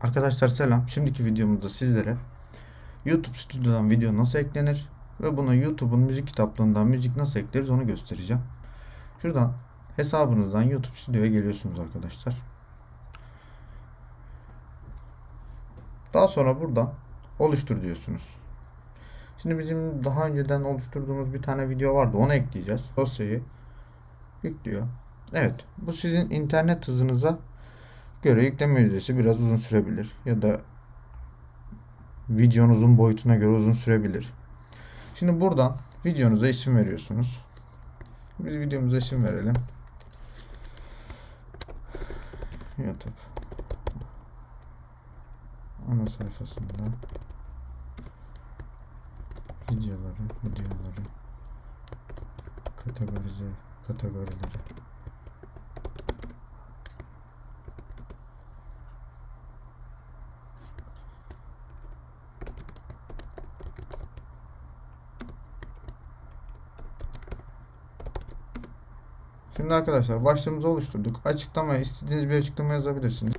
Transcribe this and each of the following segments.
Arkadaşlar selam. Şimdiki videomuzda sizlere YouTube Studio'dan video nasıl eklenir ve buna YouTube'un müzik kitaplığından müzik nasıl ekleriz onu göstereceğim. Şuradan hesabınızdan YouTube Studio'ya geliyorsunuz arkadaşlar. Daha sonra buradan oluştur diyorsunuz. Şimdi bizim daha önceden oluşturduğumuz bir tane video vardı. Onu ekleyeceğiz. Dosyayı yüklüyor. Evet. Bu sizin internet hızınıza göre yükleme yüzdesi biraz uzun sürebilir. Ya da videonuzun boyutuna göre uzun sürebilir. Şimdi buradan videonuza isim veriyorsunuz. Biz videomuza isim verelim. YouTube ana sayfasında videoları, videoları kategorize kategorileri Şimdi arkadaşlar başlığımızı oluşturduk. Açıklamaya istediğiniz bir açıklama yazabilirsiniz.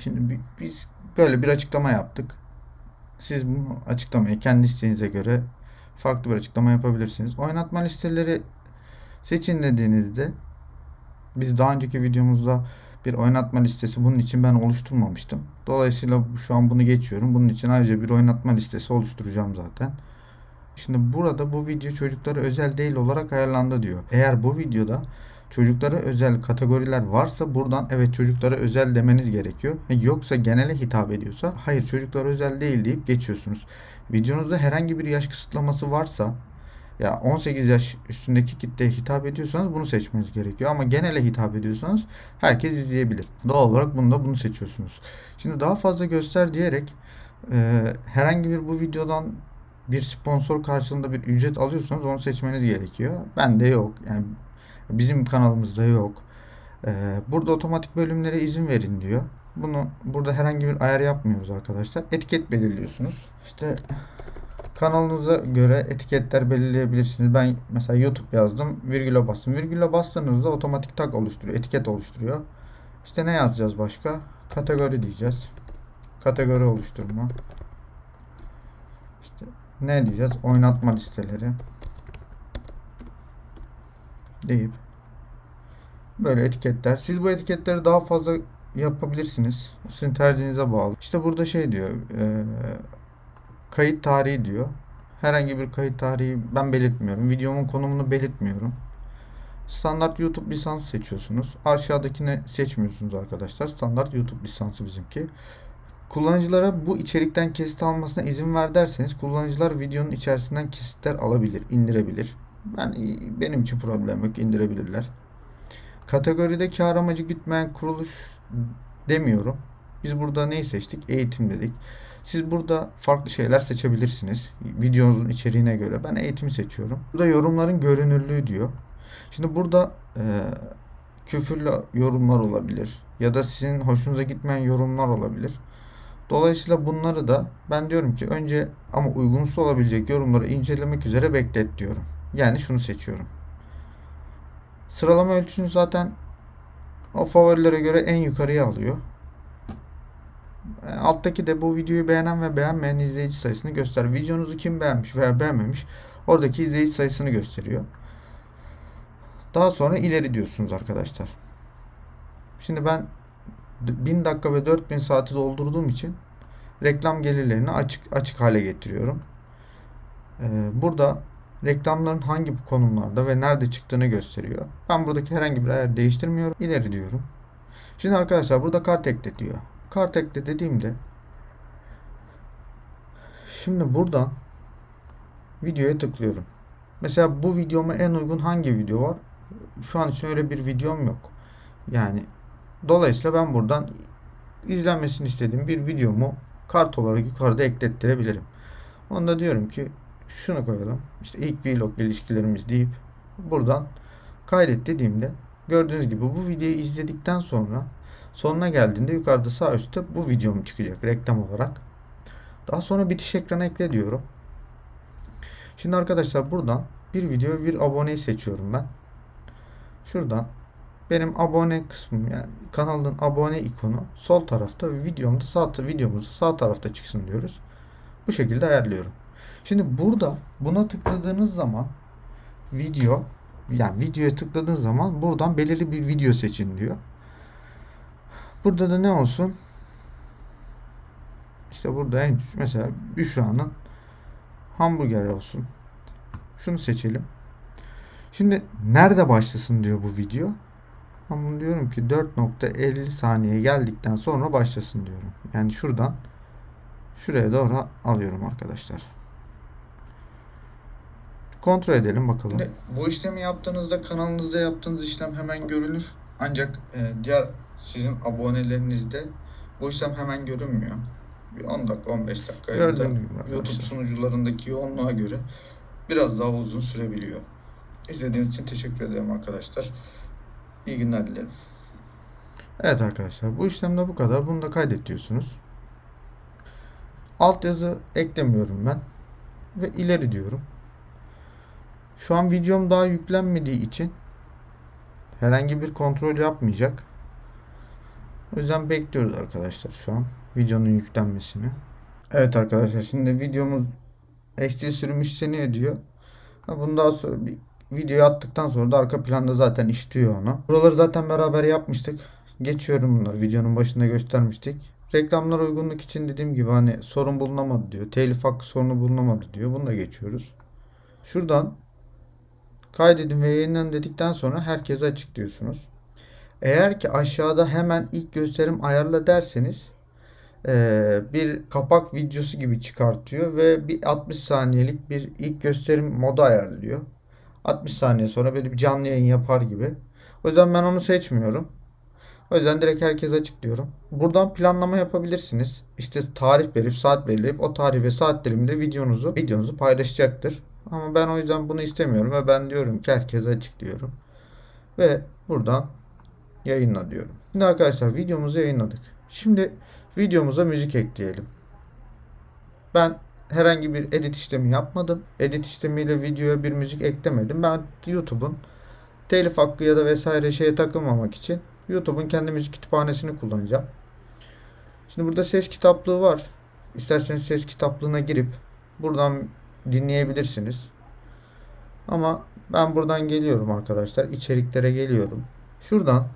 Şimdi bi- biz böyle bir açıklama yaptık. Siz bu açıklamayı kendi isteğinize göre farklı bir açıklama yapabilirsiniz. Oynatma listeleri seçin dediğinizde biz daha önceki videomuzda bir oynatma listesi bunun için ben oluşturmamıştım. Dolayısıyla şu an bunu geçiyorum. Bunun için ayrıca bir oynatma listesi oluşturacağım zaten. Şimdi burada bu video çocuklara özel değil olarak ayarlandı diyor. Eğer bu videoda çocuklara özel kategoriler varsa buradan evet çocuklara özel demeniz gerekiyor. E, Yoksa genele hitap ediyorsa hayır çocuklara özel değil deyip geçiyorsunuz. Videonuzda herhangi bir yaş kısıtlaması varsa ya 18 yaş üstündeki kitleye hitap ediyorsanız bunu seçmeniz gerekiyor. Ama genele hitap ediyorsanız herkes izleyebilir. Doğal olarak bunda bunu seçiyorsunuz. Şimdi daha fazla göster diyerek e, herhangi bir bu videodan bir sponsor karşılığında bir ücret alıyorsanız onu seçmeniz gerekiyor. Bende yok. Yani bizim kanalımızda yok. Ee, burada otomatik bölümlere izin verin diyor. Bunu burada herhangi bir ayar yapmıyoruz arkadaşlar. Etiket belirliyorsunuz. İşte kanalınıza göre etiketler belirleyebilirsiniz. Ben mesela YouTube yazdım. Virgüle bastım. Virgüle bastığınızda otomatik tag oluşturuyor. Etiket oluşturuyor. İşte ne yazacağız başka? Kategori diyeceğiz. Kategori oluşturma. İşte ne diyeceğiz? Oynatma listeleri. Deyip böyle etiketler. Siz bu etiketleri daha fazla yapabilirsiniz. Sizin tercihinize bağlı. İşte burada şey diyor. e, kayıt tarihi diyor. Herhangi bir kayıt tarihi ben belirtmiyorum. Videomun konumunu belirtmiyorum. Standart YouTube lisansı seçiyorsunuz. Aşağıdakini seçmiyorsunuz arkadaşlar. Standart YouTube lisansı bizimki. Kullanıcılara bu içerikten kesit almasına izin ver derseniz kullanıcılar videonun içerisinden kesitler alabilir, indirebilir. Ben benim için problem yok, indirebilirler. Kategoride kar amacı gütmeyen kuruluş demiyorum. Biz burada neyi seçtik? Eğitim dedik. Siz burada farklı şeyler seçebilirsiniz. Videonuzun içeriğine göre. Ben eğitimi seçiyorum. Burada yorumların görünürlüğü diyor. Şimdi burada e, küfürlü yorumlar olabilir. Ya da sizin hoşunuza gitmeyen yorumlar olabilir. Dolayısıyla bunları da ben diyorum ki önce ama uygunsuz olabilecek yorumları incelemek üzere beklet diyorum. Yani şunu seçiyorum. Sıralama ölçüsünü zaten o favorilere göre en yukarıya alıyor. E, Alttaki de bu videoyu beğenen ve beğenmeyen izleyici sayısını göster. Videonuzu kim beğenmiş veya beğenmemiş oradaki izleyici sayısını gösteriyor. Daha sonra ileri diyorsunuz arkadaşlar. Şimdi ben 1000 dakika ve 4000 saati doldurduğum için reklam gelirlerini açık açık hale getiriyorum. Ee, burada reklamların hangi konumlarda ve nerede çıktığını gösteriyor. Ben buradaki herhangi bir ayar değiştirmiyorum. İleri diyorum. Şimdi arkadaşlar burada kart ekle diyor. Kart ekle dediğimde şimdi buradan videoya tıklıyorum. Mesela bu videoma en uygun hangi video var? Şu an için öyle bir videom yok. Yani dolayısıyla ben buradan izlenmesini istediğim bir videomu kart olarak yukarıda eklettirebilirim. Onda diyorum ki şunu koyalım. İşte ilk vlog ilişkilerimiz deyip buradan kaydet dediğimde gördüğünüz gibi bu videoyu izledikten sonra sonuna geldiğinde yukarıda sağ üstte bu videom çıkacak reklam olarak. Daha sonra bitiş ekranı ekle diyorum. Şimdi arkadaşlar buradan bir video bir aboneyi seçiyorum ben. Şuradan benim abone kısmım yani kanalın abone ikonu sol tarafta videomda sağ videomuzda sağ tarafta çıksın diyoruz. Bu şekilde ayarlıyorum. Şimdi burada buna tıkladığınız zaman video yani videoya tıkladığınız zaman buradan belirli bir video seçin diyor. Burada da ne olsun? İşte burada en mesela Büşra'nın hamburger olsun. Şunu seçelim. Şimdi nerede başlasın diyor bu video. Bunu diyorum ki 4.50 saniye geldikten sonra başlasın diyorum. Yani şuradan şuraya doğru alıyorum arkadaşlar. Kontrol edelim bakalım. Şimdi bu işlemi yaptığınızda kanalınızda yaptığınız işlem hemen görünür. Ancak e, diğer sizin abonelerinizde bu işlem hemen görünmüyor. Bir 10 dakika 15 dakika ya da Gördüğünüz gibi YouTube sunucularındaki yoğunluğa göre biraz daha uzun sürebiliyor. İzlediğiniz için teşekkür ederim arkadaşlar. İyi günler dilerim. Evet arkadaşlar bu işlemde bu kadar. Bunu da kaydet diyorsunuz. Altyazı eklemiyorum ben. Ve ileri diyorum. Şu an videom daha yüklenmediği için herhangi bir kontrol yapmayacak. O yüzden bekliyoruz arkadaşlar şu an videonun yüklenmesini. Evet arkadaşlar şimdi videomuz HD sürüm işleniyor diyor. Ha, bundan sonra bir videoyu attıktan sonra da arka planda zaten işliyor onu. Buraları zaten beraber yapmıştık. Geçiyorum bunları. Videonun başında göstermiştik. Reklamlar uygunluk için dediğim gibi hani sorun bulunamadı diyor. Telif hakkı sorunu bulunamadı diyor. Bunu da geçiyoruz. Şuradan kaydedin ve yayınlanın dedikten sonra herkese açık diyorsunuz. Eğer ki aşağıda hemen ilk gösterim ayarla derseniz eee, bir kapak videosu gibi çıkartıyor ve bir 60 saniyelik bir ilk gösterim modu ayarlıyor. 60 saniye sonra böyle bir canlı yayın yapar gibi. O yüzden ben onu seçmiyorum. O yüzden direkt herkese açıklıyorum. Buradan planlama yapabilirsiniz. İşte tarih verip saat belirleyip o tarih ve saat diliminde videonuzu videonuzu paylaşacaktır. Ama ben o yüzden bunu istemiyorum ve ben diyorum ki herkese açıklıyorum. Ve buradan yayınla diyorum. Şimdi arkadaşlar videomuzu yayınladık. Şimdi videomuza müzik ekleyelim. Ben herhangi bir edit işlemi yapmadım. Edit işlemiyle videoya bir müzik eklemedim. Ben YouTube'un telif hakkı ya da vesaire şeye takılmamak için YouTube'un kendi müzik kütüphanesini kullanacağım. Şimdi burada ses kitaplığı var. İsterseniz ses kitaplığına girip buradan dinleyebilirsiniz. Ama ben buradan geliyorum arkadaşlar. İçeriklere geliyorum. Şuradan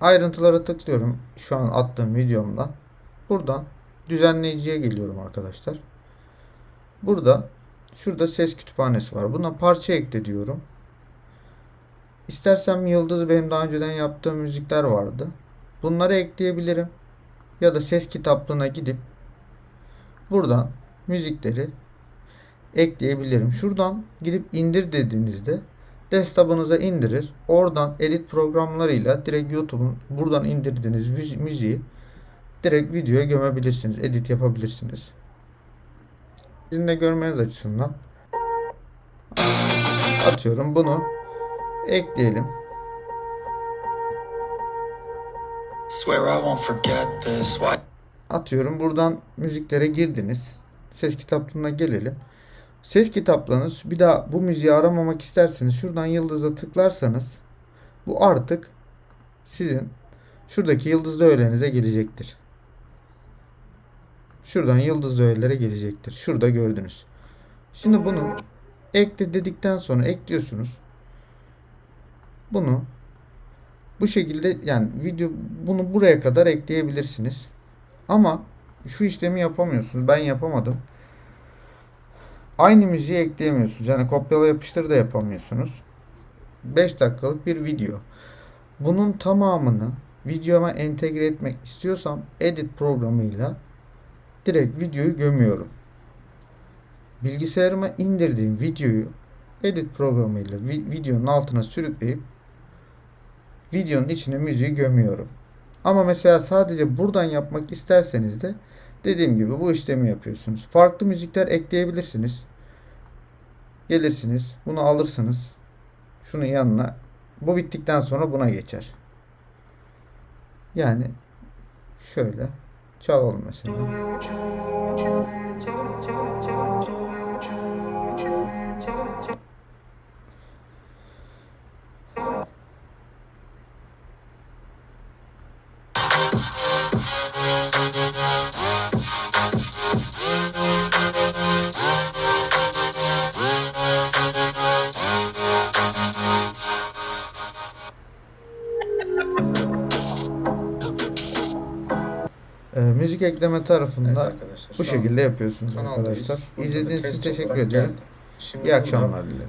ayrıntılara tıklıyorum. Şu an attığım videomdan. Buradan düzenleyiciye geliyorum arkadaşlar. Burada şurada ses kütüphanesi var. Buna parça ekle diyorum. İstersem yıldız benim daha önceden yaptığım müzikler vardı. Bunları ekleyebilirim. Ya da ses kitaplığına gidip buradan müzikleri ekleyebilirim. Şuradan gidip indir dediğinizde desktop'ınıza indirir. Oradan edit programlarıyla direkt YouTube'un buradan indirdiğiniz müzi- müziği direkt videoya gömebilirsiniz. Edit yapabilirsiniz. Sizin de görmeniz açısından atıyorum bunu ekleyelim. Atıyorum buradan müziklere girdiniz. Ses kitaplığına gelelim. Ses kitaplığınız bir daha bu müziği aramamak isterseniz şuradan yıldıza tıklarsanız bu artık sizin şuradaki yıldızlı öğelerinize gelecektir. Şuradan yıldızlı öğelere gelecektir. Şurada gördünüz. Şimdi bunu ekle dedikten sonra ekliyorsunuz. Bunu bu şekilde yani video bunu buraya kadar ekleyebilirsiniz. Ama şu işlemi yapamıyorsunuz. Ben yapamadım. Aynı müziği ekleyemiyorsunuz. Yani kopyala yapıştır da yapamıyorsunuz. 5 dakikalık bir video. Bunun tamamını videoma entegre etmek istiyorsam edit programıyla direkt videoyu gömüyorum. Bilgisayarıma indirdiğim videoyu edit programıyla vi- videonun altına sürükleyip videonun içine müziği gömüyorum. Ama mesela sadece buradan yapmak isterseniz de dediğim gibi bu işlemi yapıyorsunuz. Farklı müzikler ekleyebilirsiniz. Gelirsiniz, bunu alırsınız. Şunun yanına bu bittikten sonra buna geçer. Yani şöyle çalalım mesela. Ekleme tarafında Evet arkadaşlar. bu şekilde yapıyorsunuz arkadaşlar. İzlediğiniz için teşekkür ederim. İyi akşamlar dilerim.